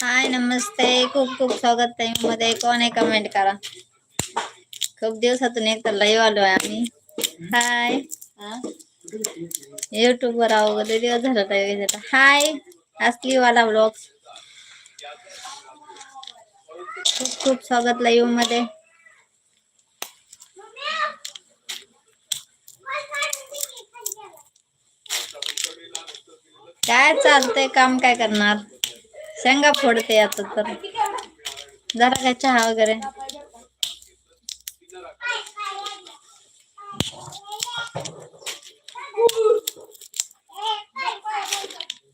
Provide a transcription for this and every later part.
हाय नमस्ते खूप खूप स्वागत आहे. मध्ये कोण आहे कमेंट करा. खूप दिवसातून एक तर लाईव्ह आलो आहे आम्ही. हाय युट्यूब वर आहो किती दिवस झालं लाईव्ह हाय असली वाला ब्लॉग्स खूप खूप स्वागत लाईव्हमध्ये. काय चालतंय? काम काय करणार? शेंगा फोडते आता तर. जरा काय चहा वगैरे.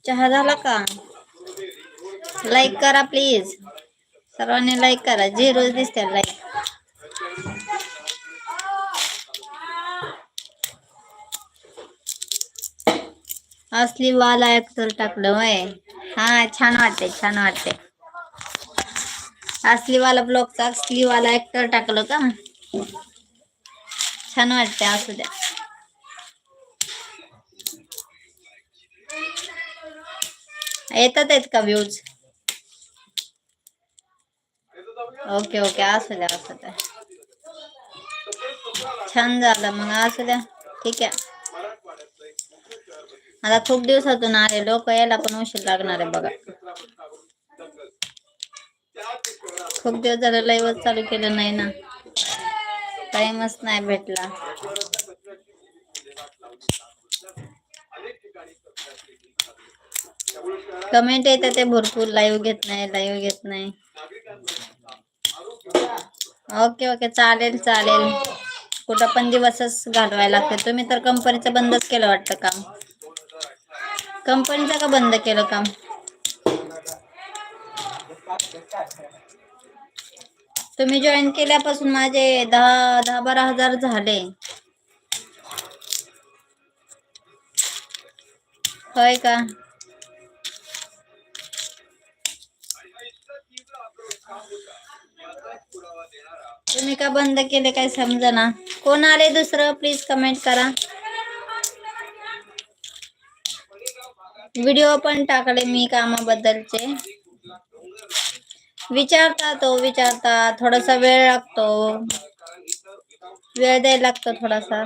चहा झाला का? लाईक करा प्लीज सर्वांनी लाईक करा. जे रोज दिसते लाईक असली वाला तर टाकलं वय हा छान वाटते छान वाटते असली वाला ब्लॉगचा असली वाला ऍक्टर टाकलं का? छान वाटते असू द्या येतात आहेत का व्ह्यूज ओके ओके असू द्या असू द्या छान झालं, मग असू द्या ठीक आहे. आता खूप दिवसातून आले लोक यायला पण उशीर लागणार आहे बघा. खूप दिवस झालं लाईव्ह चालू केलं नाही ना. टाइमच नाही भेटला. कमेंट येते ते भरपूर लाईव्ह घेत नाही लाईव्ह घेत नाही. ओके ओके चालेल चालेल. कुठं पण दिवसच घालवायला लागते. तुम्ही तर कंपनीचं बंदच केलं वाटतं काम. कंपनीचं का बंद केलं काम? तुम्ही जॉईन केल्यापासून माझे दहा दहा बारा हजार झाले. होय का? तुम्ही का बंद केले? काय समजा ना कोण आले दुसरं? प्लीज कमेंट करा. व्हिडिओ पण टाकले मी कामाबद्दलचे. विचारता तो विचारता थोडासा वेळ लागतो. वेळ द्यायला लागतो थोडासा.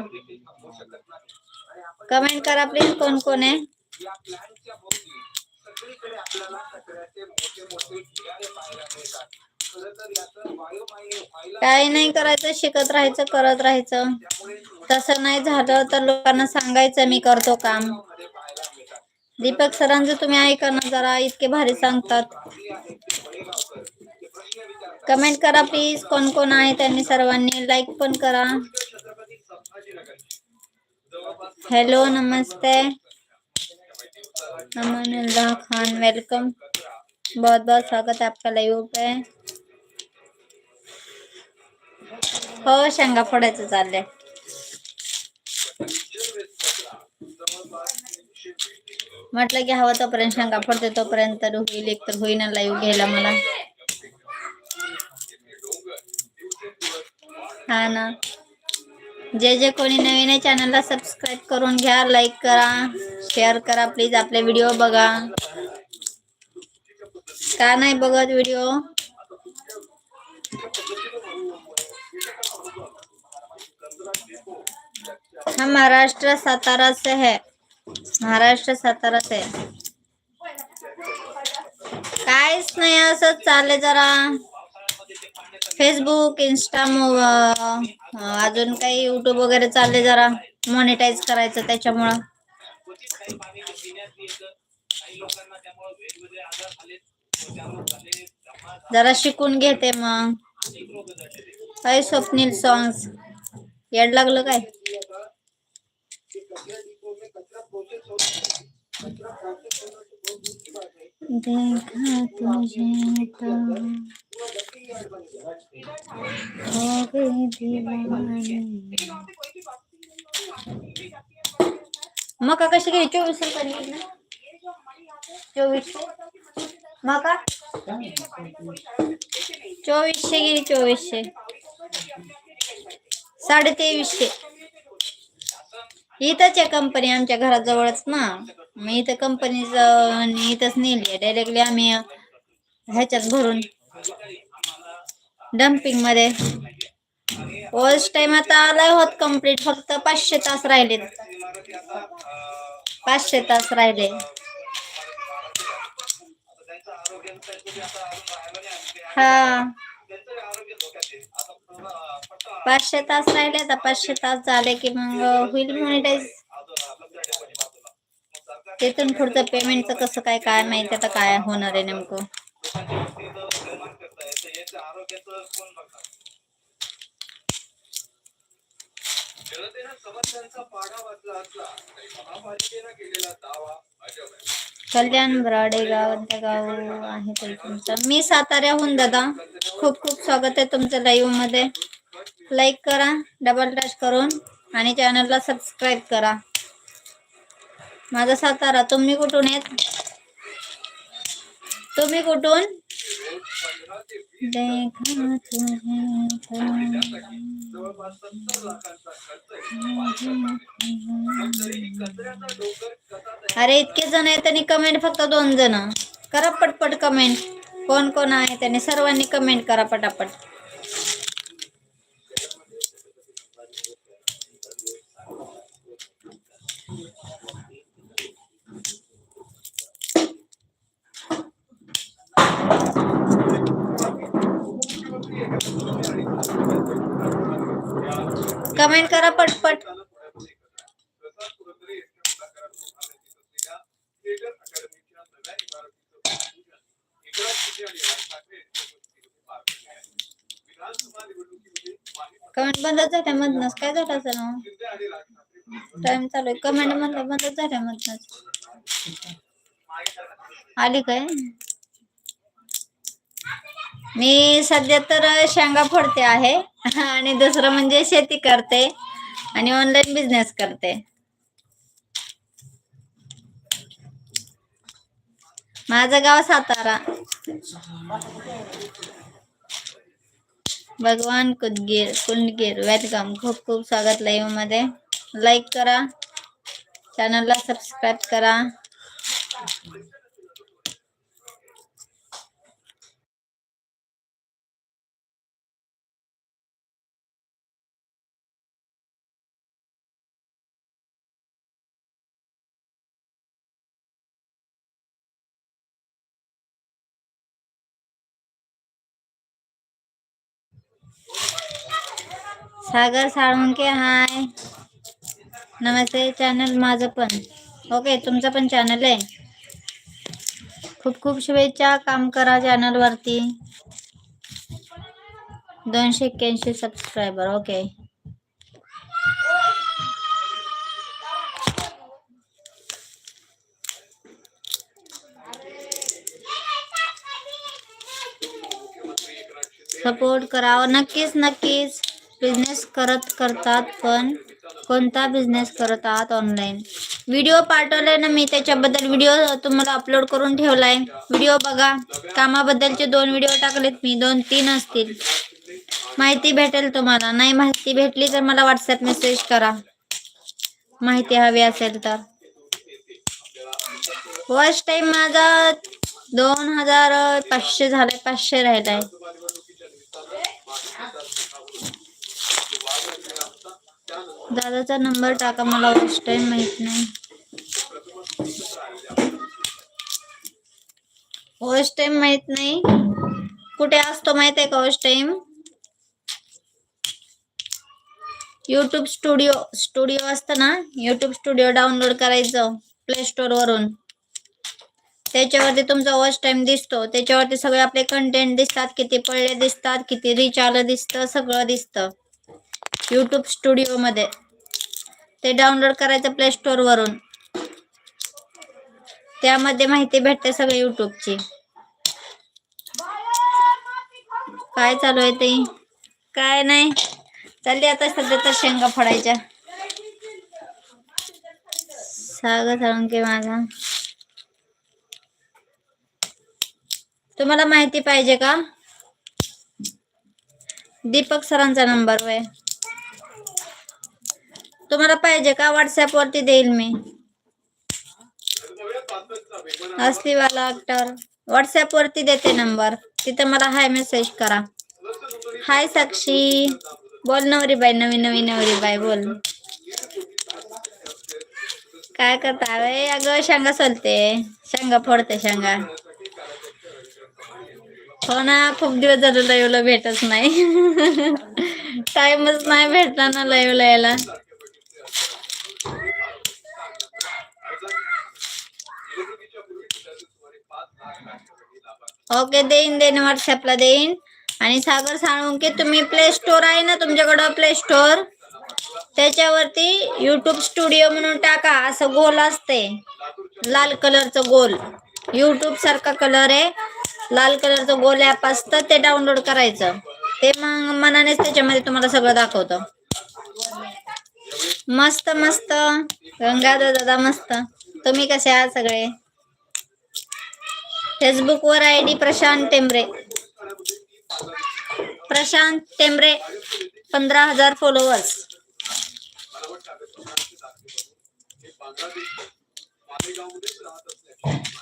कमेंट करा प्लीज कोण कोण आहे? काही नाही करायचं शिकत राहायचं करत राहायचं. तसं नाही झालं तर लोकांना सांगायचं मी करतो काम. दीपक सरांचं तुम्ही ऐका ना जरा इतके भारी सांगतात. कमेंट करा प्लीज कोण कोण आहे त्यांनी सर्वांनी. लाईक पण करा. हॅलो नमस्ते. अमनुल्लाह खान वेलकम बहुत बहुत स्वागत है आपका लाईव्ह पे. हो शेंगा फोडायचं चाललंय. म्हटलं की हवं तोपर्यंत शंका पडते तोपर्यंत तर होईल एक तर होईना लाईव्ह घ्यायला मला. हा ना. जे जे कोणी नवीन आहे चॅनलला सबस्क्राईब करून घ्या लाईक करा शेअर करा प्लीज आपले व्हिडिओ बघा. का नाही बघत व्हिडिओ हम महाराष्ट्र सातारा से है महाराष्ट्र सातारा आहे. काहीच नाही असंच चालले जरा. फेसबुक इन्स्टा अजून काही युट्यूब वगैरे चालले जरा. मॉनिटाईज करायचं त्याच्यामुळं. जरा शिकून घेते मग. काय स्वप्नील सॉंग्स येड लागलं काय? देखा तुझे तो। हो गई दीवानी। मका कशी घ्यायची? चोवीस रुपये चोवीसशे मका? चोवीसशे गेली चोवीसशे. साडे तेवीसशे इथंच आहे कंपनी आमच्या घराजवळच ना. मी इथं कंपनीच इथंच नेली डायरेक्टली आम्ही ह्याच्यात भरून डम्पिंगमध्ये. फर्स्ट टाइम आता आलाय होत कंप्लीट फक्त पाचशे तास राहिलेत पाचशे तास राहिले. हा. पाचशे तास राहिले तर पाचशे तास झाले की मग होईल मॉनिटाईज तिथून पुढचं पेमेंटचं कसं काय काय माहिती आता काय होणार आहे नेमकं? कल्याण ब्राडेगाव गाव गाव आहे तुमचं. मी साताऱ्याहून दादा. खूप खूप स्वागत आहे तुमचं लाईव्हमध्ये. लाईक करा डबल टच करून आणि चॅनलला सबस्क्राईब करा. माझा सातारा तुम्ही कुठून येत? तुम्ही कुठून? देखा तुझे अरे इतके जण आहेत त्यांनी कमेंट फक्त दोन जण. करा पटपट कमेंट कोण कोण आहे? त्यांनी सर्वांनी कमेंट करा पटापट. कमेंट करा पटपट. कमेंट बंदच झाल्या मधनच. काय झालं असं ना टाइम चालू आहे. कमेंट म्हणलं बंदच झाल्या मधनच. आली काय? मी सध्या तर शेंगा फोडते आहे. आणि दुसरं म्हणजे शेती करते. आणि ऑनलाईन बिझनेस करते. माझं गाव सातारा. भगवान कुदगीर कुंडगीर वेलकम. खूप खूप स्वागत लाईव्हमध्ये. लाईक करा. चॅनलला सबस्क्राईब करा. सागर साळुंके हाय. नमस्ते चॅनल माझं पण. ओके तुमचं पण चॅनल आहे? खूप खूप शुभेच्छा काम करा चॅनलवरती दोनशे एक्क्याऐंशी सबस्क्रायबर ओके सपोर्ट करावा. नक्कीच नक्कीच. बिझनेस करत करतात पण कोणता बिझनेस करत आहात ऑनलाईन व्हिडिओ पाठवलाय ना मी त्याच्याबद्दल व्हिडिओ तुम्हाला अपलोड करून ठेवलाय. व्हिडिओ बघा. कामाबद्दलचे दोन व्हिडिओ टाकलेत मी दोन तीन असतील. माहिती भेटेल तुम्हाला. नाही माहिती भेटली तर मला व्हॉट्सअप मेसेज करा. माहिती हवी असेल तर. फर्स्ट टाइम माझा दोन हजार पाचशे झालाय पाचशे राहिलाय. दादाचा नंबर टाका मला फर्स्ट टाइम माहीत नाही. फर्स्ट टाइम माहीत नाही. कुठे असतो माहीत आहे का first time YouTube studio studio असतं ना? युट्यूब स्टुडिओ डाउनलोड करायचं प्ले स्टोर वरून. त्याच्यावरती तुमचा वॉच टाइम दिसतो. त्याच्यावरती सगळे आपले कंटेंट दिसतात किती पडले दिसतात किती रिच आलं दिसतं सगळं दिसतं. यूट्यूब स्टुडिओ मध्ये. ते डाउनलोड करायचं प्ले स्टोरवरून त्यामध्ये माहिती भेटते सगळी यूट्यूबची काय चालू आहे ते? काय नाही. चालली आता सध्या तर शेंगा फोडायच्या. सागर साळुंके माझा तुम्हाला माहिती पाहिजे का? दीपक सरांचा नंबर वय तुम्हाला पाहिजे का व्हॉट्सअप वरती देईल मी? असलीवाला अक्टर व्हॉट्सअपवरती व्हॉट्सअप वरती देते नंबर तिथे मला हाय मेसेज करा. हाय साक्षी. बोल नवरी बाई नवी नवी नवरी बाई बोल. काय करता वे? अगं शेंगा सोलते. शेंगा फोडते शेंगा. हो ना खूप दिवस झालं लाईव्हला भेटच नाही. टाइमच नाही भेटला ना लाईव्हला यायला ओके देईन देईन व्हॉट्सअपला देईन. आणि सागर साळुंके तुम्ही प्ले स्टोर आहे ना तुमच्याकडं प्ले स्टोर त्याच्यावरती युट्यूब स्टुडिओ म्हणून टाका असं गोल असते. लाल कलरचं गोल. युट्यूब सारखा कलर आहे. लाल कलरचं गोल ॲप असतं ते डाउनलोड करायचं. ते मग मनानेच त्याच्यामध्ये तुम्हाला सगळं दाखवतं. मस्त मस्त. गंगाधर दादा मस्त. तुम्ही कसे आहात सगळे? फेसबुक वर आय डी प्रशांत टेंबरे. प्रशांत टेंबरे पंधरा हजार फॉलोअर्स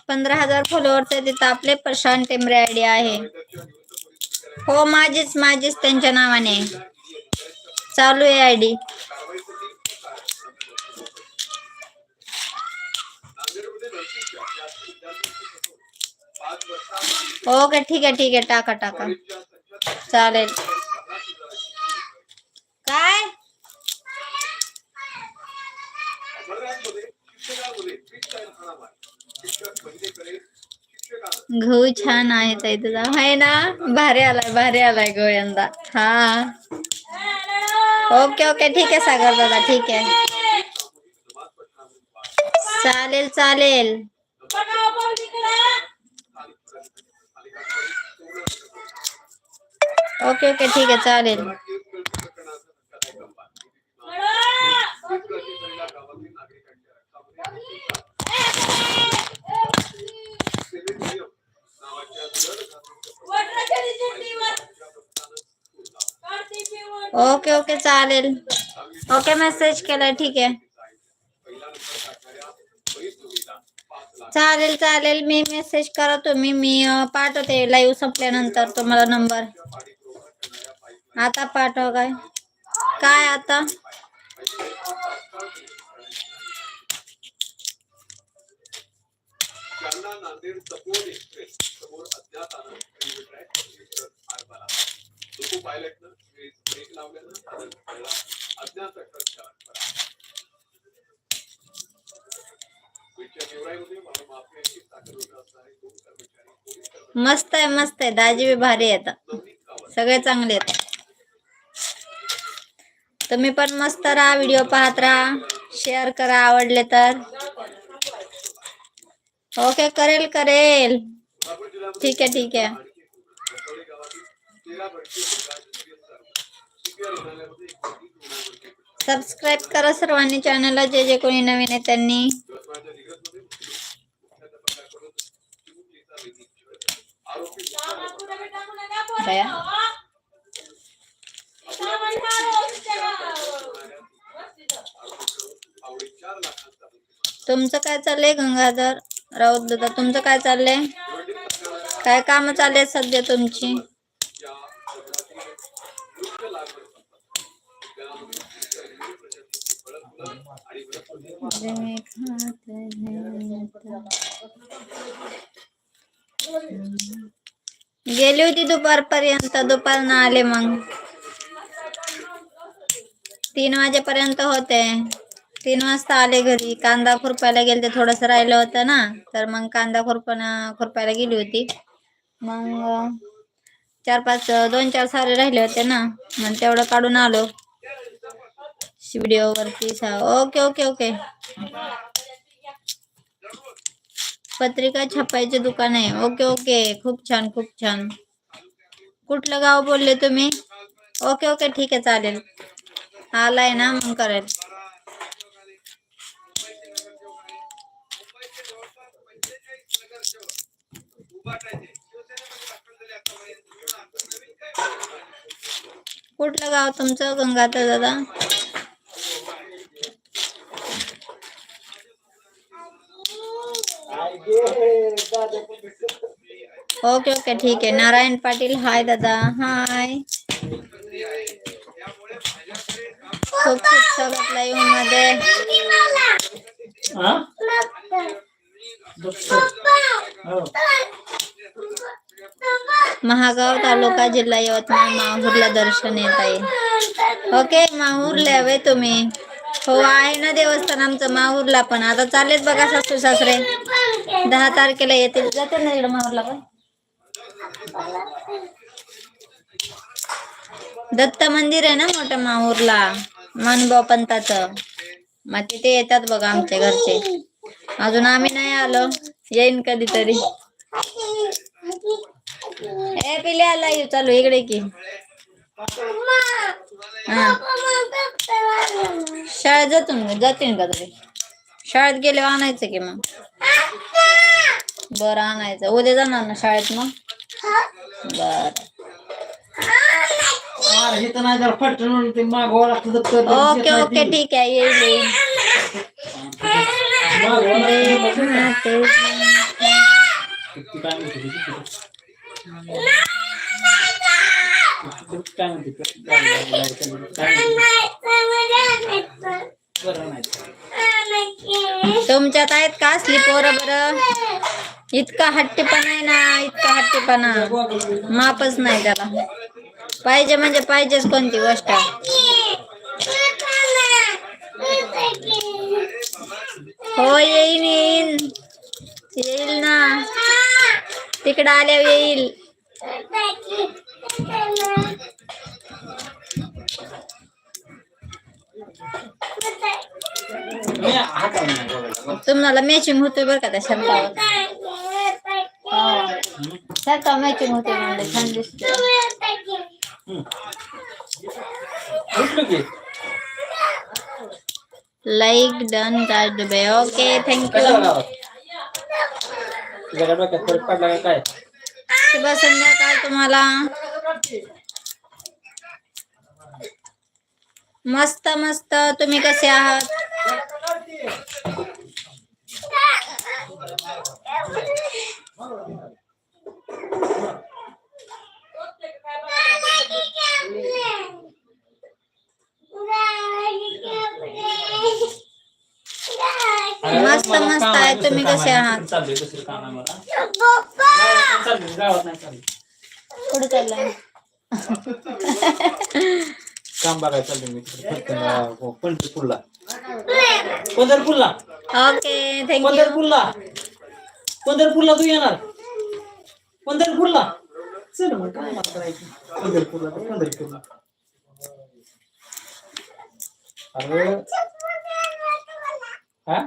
पंधरा हजार फॉलोअर्स आहे तिथं आपले प्रशांत टेंबरे आय डी आहे. हो माझीच माझीच त्यांच्या नावाने. आहे. चालू आहे आय डी. ओके, ठीक आहे ठीक आहे टाका टाका। काय? गहू छान आहे तुझा. आहे ना? भारी आलाय भारी आलाय गहू यंदा. हा. ओके ओके, ठीक आहे, सागर दादा, ठीक आहे. चालेल चालेल. ओके ओके ठीक आहे चालेल। ओके ओके चालेल। ओके मेसेज केलाय ठीक आहे चालेल चालेल मी मेसेज करा तुम्ही मी अं, पाठवते लाईव्ह संपल्यानंतर तुम्हाला नंबर आता पाठव काय? काय आता? मस्त आहे मस्त आहे. दाजी बी भारी येतात गावात सगळे चांगले आहेत. तुम्ही पण मस्त राहा व्हिडिओ पाहत राहा. शेअर करा आवडले तर. ओके करेल करेल. ठीक आहे ठीक आहे. सबस्क्राईब करा सर्वांनी चॅनलला जे जे कोणी नवीन आहे त्यांनी. यवतमाळच्या तुमचं काय चाललंय गंगाधर राऊत दादा? तुमचं काय चाललंय? काय काम चालले सध्या तुमची? गेली होती दुपारपर्यंत दुपारनं आले मग. तीन वाजेपर्यंत होते. तीन वाजता आले घरी. कांदा खुरपायला गेले ते थोडस राहिलं होतं ना तर मग कांदा खुरपण खुरपायला गेली होती. मग चार पाच दोन चार सारे राहिले होते ना मग तेवढं काढून आलो. व्हिडिओ वरती ओके ओके ओके. पत्रिका छापायचे दुकान आहे. Okay okay. खूप छान खूप छान. कुठलं गाव बोलले तुम्ही? Okay okay. ठीक आहे चालेल. आलाय ना मग करेल कुठलं गाव तुमचं गंगाधर दादा? ओके ओके ठीक आहे. नारायण पाटील हाय दादा. हाय. खूप स्वागत लाईव्हमध्ये. महागाव तालुका जिल्हा यवतमाळ माहूरला दर्शन येत आहे. ओके माहूरला यावे तुम्ही. हो आहे ना देवस्थान आमचं माहूरला पण. आता चालेत बघा सासू सासरे. दहा तारखेला येतील. जाते ना इकडं माहूरला पण? दत्त मंदिर आहे ना मोठं माहूरला? मानभाव पंताचं मग तिथे येतात बघा आमच्या घरचे. अजून आम्ही नाही आलो. येईन कधीतरी. ए पिले आला येऊ चालू इकडे की. हा. शाळेत जातो जातील का तरी? शाळेत गेले आणायचं की मग. बरं आणायचं. उद्या जाणार ना शाळेत मग? बर हा, इथं नाही जरा फटकन म्हणून ते मागवावं लागतं दप्तर देत ओके नाही ओके ती. ठीक आहे येईल येईल मागवावं लागतं ते ते- ती काय म्हणते ती? ती काय म्हणते ती? काय म्हणते? बरं नाही. तुमच्यात आहेत का असली पोरं बरं इतका हट्टीपणा आहे ना इतका हट्टीपणा मापच नाही त्याला पाहिजे म्हणजे पाहिजेच कोणती गोष्ट. हो येईन येईन. येईल ना. तिकडं आल्यावर येईल. तुम्हाला मॅचिंग होतोय बरं का त्या शर्टावर शर्ट मॅचिंग होते म्हणजे छान दिसते? Like done Raj Dubey okay thank you शुभ संध्याकाळ तुम्हाला. मस्त मस्त. तुम्ही कसे आहात? दुसरं तुम्ही कसे आहे. आहात? चाललंय दुसरं काम आहे मला. गावात नाही चाललंय, गावात नाही चाललंय. कुठे चाललंय काम बघायला चाललंय मी तिकडे फलटणला, पंढरपूरला. पंढरपूरला. ओके थँक्यू पंढरपूरला. पंढरपूरला तू येणार? पंढरपूरला? चल मग काय मला करायचं? पंढरपूरला तर पंढरपूरला. अरे. हा?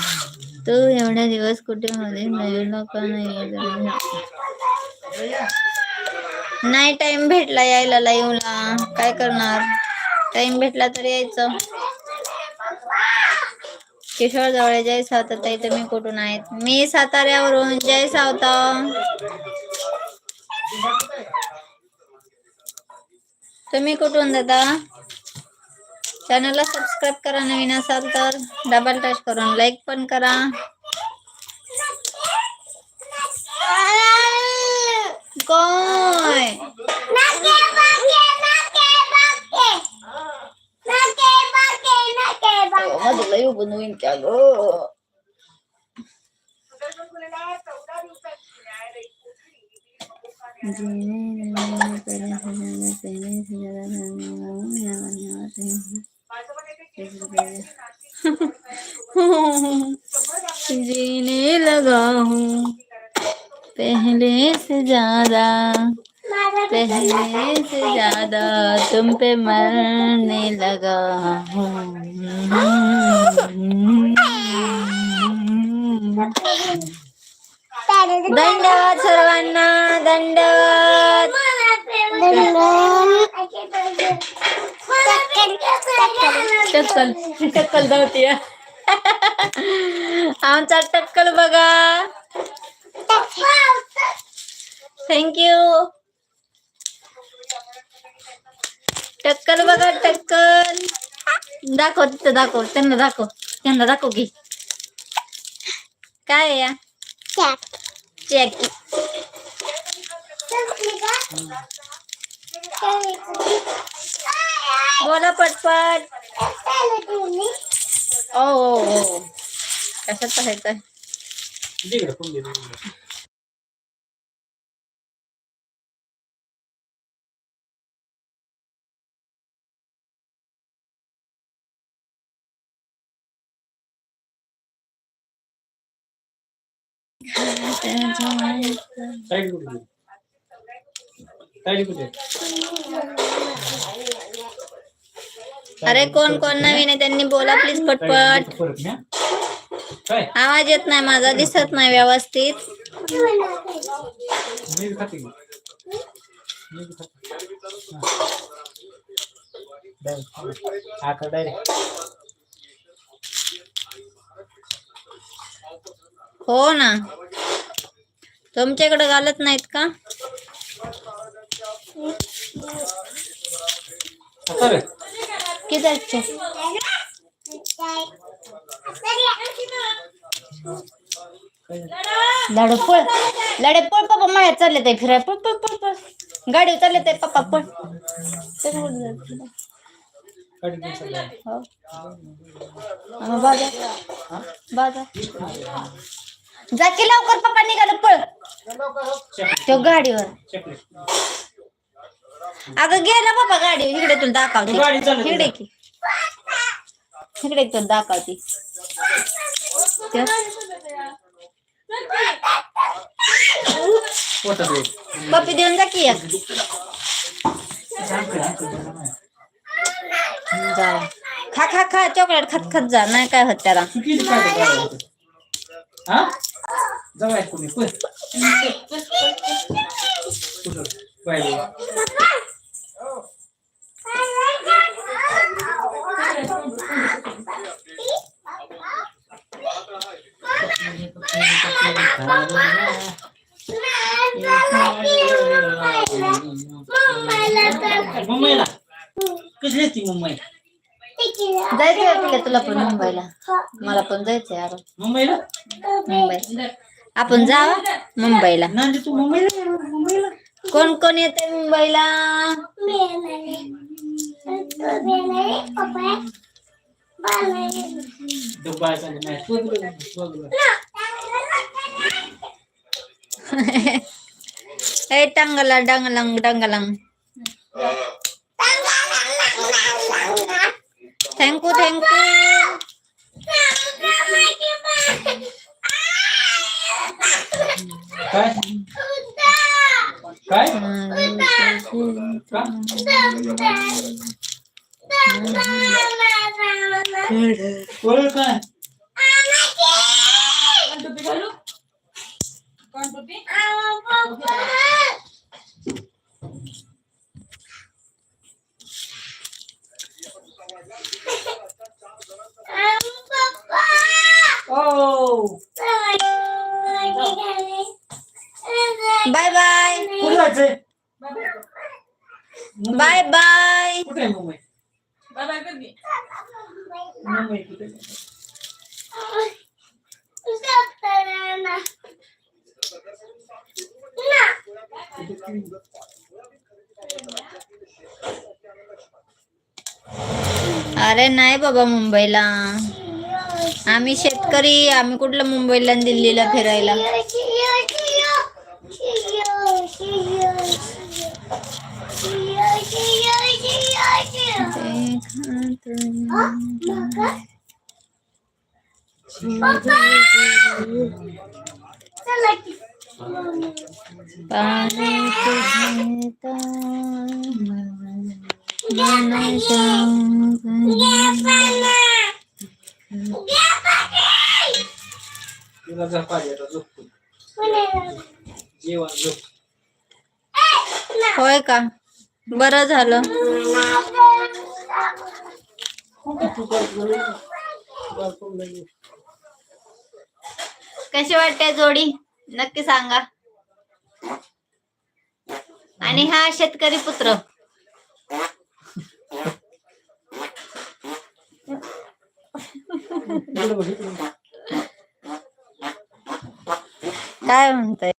तू एवढ्या दिवस कुठे मध्ये नवीन का नाही नाही टाइम भेटला यायला लाईव्हला काय करणार? टाइम भेटला तर यायचं. किशोर जवळ जय सावता ताई तुम्ही कुठून आहेत? मी साताऱ्यावरून जय सावता. तुम्ही कुठून दादा चॅनलला सबस्क्राईब करा नवीन असाल तर डबल टच करून लाईक पण करा. काय मधुला येऊ बनवीन क्या ग जीने लगा हूँ, पहले से ज़्यादा, पहले से ज़्यादा तुम पे मरने लगा हूँ। धन्यवाद सर्वांना धन्यवाद। टक्कल टक्कल धावते आमचा टक्कल बघा. थँक्यू टक्कल बघा टक्कल. दाखव तिथं दाखव त्यांना दाखव त्यांना दाखव की. काय या? चेक बोला पटपट. ओ ओ कशात तिकडे. साईड अरे कोण कोण नवीन आहे त्यांनी बोला प्लीज पटपट. आवाज येत नाही माझा दिसत नाही व्यवस्थित. हा. ना. तुमच्याकडे घालत नाहीत का? किती अच्छे लाडू पळ लाडे पळ पप्पा माया चालले ते फिराय पळ पळ पळ पळ. गाडी चालले ते पप्पा पळ. हो. हा, बाजा बाजा जा. की लवकर पप्पा निघालं पळ. चॉकलेट तो गाडीवर. अगं गेला बाबा गाडी इकडे तुला दाखवते इकडे की इकडे तुला दाखवते. पप्पी देऊन जा की एक जा खा खा खा चॉकलेट खात खात जा नाही काय होत त्याला मला पण जायचंय यार मुंबईला? मुंबई आपण जावा मुंबईला. नाही तू मुंबईला? मुंबईला? कोण कोण येते मुंबईला? डब्बा नाही ए टांगला डांगलंग डांगलंग. Thank you thank you cái cái Boleh kan? Kan tepi dulu. Kan tepi. Apa? का ओळख काय ओ बाय बाय कुठे जायचंय बाय बाय कुठे आहे मुंबई मुंबई कुठे? अरे नाही बाबा मुंबईला आम्ही शेतकरी आम्ही कुठलं मुंबईला आणि दिल्लीला फिरायला. पाणी तुला झोप आता झोप जेवण झोप होय का? बरं झालं. कशी वाटते जोडी? नक्की सांगा. आणि हा शेतकरी पुत्र इकडे बघ, इकडे बघ. काय म्हणताय?